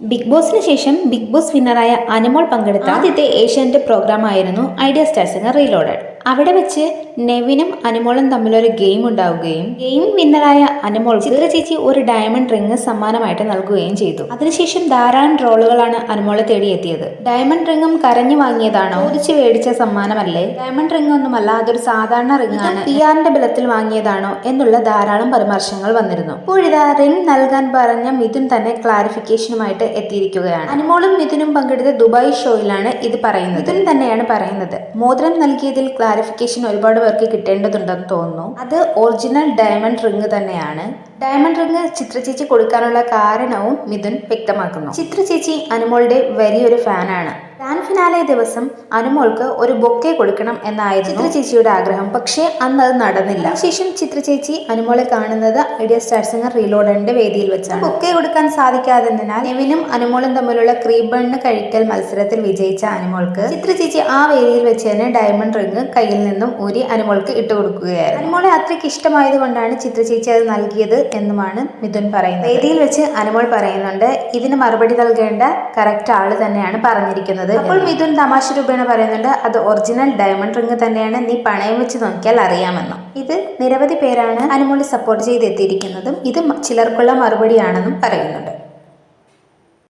Big ബോസിന് ശേഷം big boss വിന്നറായ Anumol പങ്കെടുത്ത ആദ്യത്തെ ഏഷ്യാനെറ്റ് പ്രോഗ്രാം ആയിരുന്നു ഐഡിയ സ്റ്റാർസിന് റീലോഡഡ്. അവിടെ വെച്ച് നെവിനും അനുമോളും തമ്മിലൊരു ഗെയിം ഉണ്ടാവുകയും ഗെയിം വിന്നറായ അനുമോൾ ചിത്ര ചേച്ചി ഒരു ഡയമണ്ട് റിങ് സമ്മാനമായിട്ട് നൽകുകയും ചെയ്തു. അതിനുശേഷം ധാരാളം ട്രോളുകളാണ് അനുമോളെ തേടിയെത്തിയത്. ഡയമണ്ട് റിങ്ങും കരഞ്ഞു വാങ്ങിയതാണോ? ചോദിച്ചു മേടിച്ച സമ്മാനമല്ലേ? ഡയമണ്ട് റിങ് ഒന്നുമല്ല അതൊരു സാധാരണ റിംഗ് ആണ്. പി ആറിന്റെ ബലത്തിൽ വാങ്ങിയതാണോ എന്നുള്ള ധാരാളം പരാമർശങ്ങൾ വന്നിരുന്നു. ഇപ്പോഴിതാ റിംഗ് നൽകാൻ പറഞ്ഞ മിഥുൻ തന്നെ ക്ലാരിഫിക്കേഷനുമായിട്ട് എത്തിയിരിക്കുകയാണ്. അനുമോളും മിഥുനും പങ്കെടുത്ത ദുബായ് ഷോയിലാണ് ഇത് പറയുന്നത്. മിഥുൻ തന്നെയാണ് പറയുന്നത്. മോതിരം നൽകിയതിൽ ക്ലാരിഫിക്കേഷൻ ഒരുപാട് പേർക്ക് കിട്ടേണ്ടതുണ്ടെന്ന് തോന്നുന്നു. അത് ഒറിജിനൽ ഡയമണ്ട് റിങ് തന്നെയാണ്. ഡയമണ്ട് റിങ് ചിത്ര ചേച്ചി കൊടുക്കാനുള്ള കാരണവും മിഥുൻ വ്യക്തമാക്കുന്നു. ചിത്ര ചേച്ചി അനുമോളുടെ വലിയൊരു ഫാനാണ് ഗ്രാൻഡ് ഫിനാലെ ദിവസം അനുമോൾക്ക് ഒരു ബൊക്കെ കൊടുക്കണം എന്നായിരുന്നു ചിത്ര ചേച്ചിയുടെ ആഗ്രഹം. പക്ഷേ അന്ന് അത് നടന്നില്ല. ശേഷം ചിത്ര ചേച്ചി അനുമോളെ കാണുന്നത് ഐഡിയ സ്റ്റാർ സിംഗർ റീലോഡറിന്റെ വേദിയിൽ വെച്ചാണ്. ബൊക്കെ കൊടുക്കാൻ സാധിക്കാത്തതിനാൽ നെവിനും അനുമോളും തമ്മിലുള്ള ക്രീബണ് കഴിക്കൽ മത്സരത്തിൽ വിജയിച്ച അനുമോൾക്ക് ചിത്ര ചേച്ചി ആ വേദിയിൽ വെച്ച് തന്നെ ഡയമണ്ട് റിംഗ് കയ്യിൽ നിന്നും ഊരി അനുമോൾക്ക് ഇട്ട് കൊടുക്കുകയായിരുന്നു. അനുമോളെ അത്രയ്ക്ക് ഇഷ്ടമായതുകൊണ്ടാണ് ചിത്ര ചേച്ചി അത് നൽകിയത് എന്നുമാണ് മിഥുൻ പറയുന്നത്. വേദിയിൽ വെച്ച് അനുമോൾ പറയുന്നുണ്ട് ഇതിന് മറുപടി നൽകേണ്ട കറക്റ്റ് ആൾ തന്നെയാണ് പറഞ്ഞിരിക്കുന്നത്. അപ്പോൾ മിഥുൻ തമാശ രൂപേണ പറയുന്നുണ്ട് അത് ഒറിജിനൽ ഡയമണ്ട് റിംഗ് തന്നെയാണ്. നീ പണയം വെച്ച് നോക്കിയാൽ അറിയാമെന്നും. ഇത് നിരവധി പേരാണ് അനുമോളി സപ്പോർട്ട് ചെയ്തെത്തിയിരിക്കുന്നതും ഇത് ചിലർക്കുള്ള മറുപടിയാണെന്നും പറയുന്നുണ്ട്.